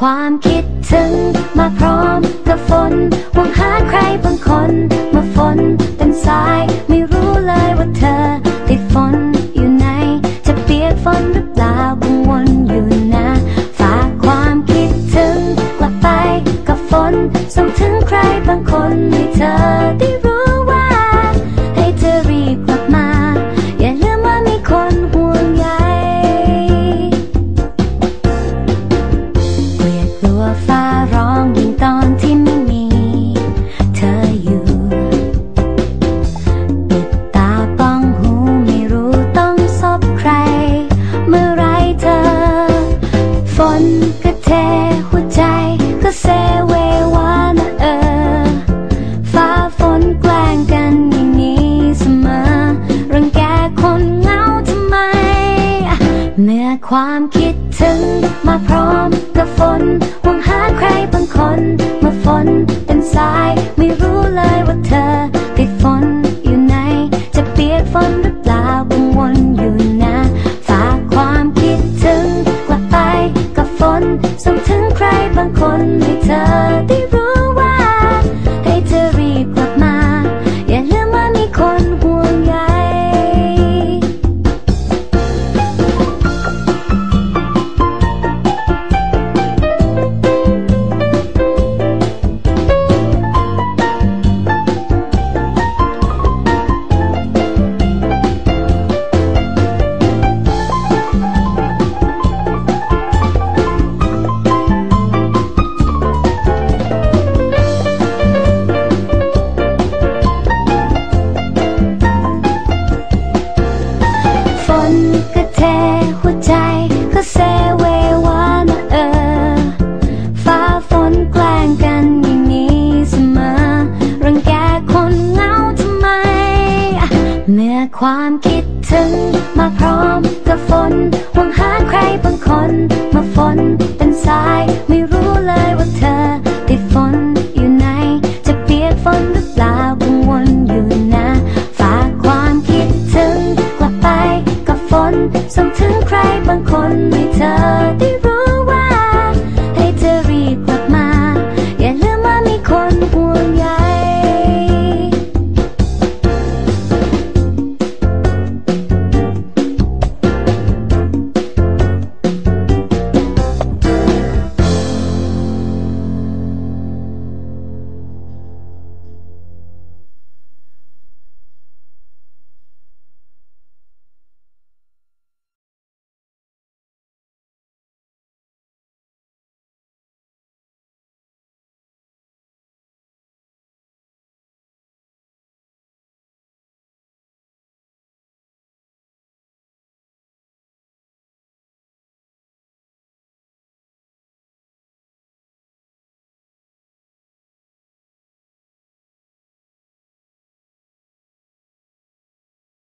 ความคิดถึง มาพร้อมกับฝนหวังหาใครบางคน ก็เทหัวใจก็เซเววานเออ ฟ้าฝนแกล้งกันอย่างนี้เสมอ รังแกคนเหงาทำไม เมื่อความคิดถึงมาพร้อมกับฝนหวังหาใครบางคนมาฝนเป็นสาย ไม่รู้เลยว่าเธอติดฝนอยู่ไหน จะเปียกฝนหรือ ความคิดถึงมาพร้อมกับฝนห่วง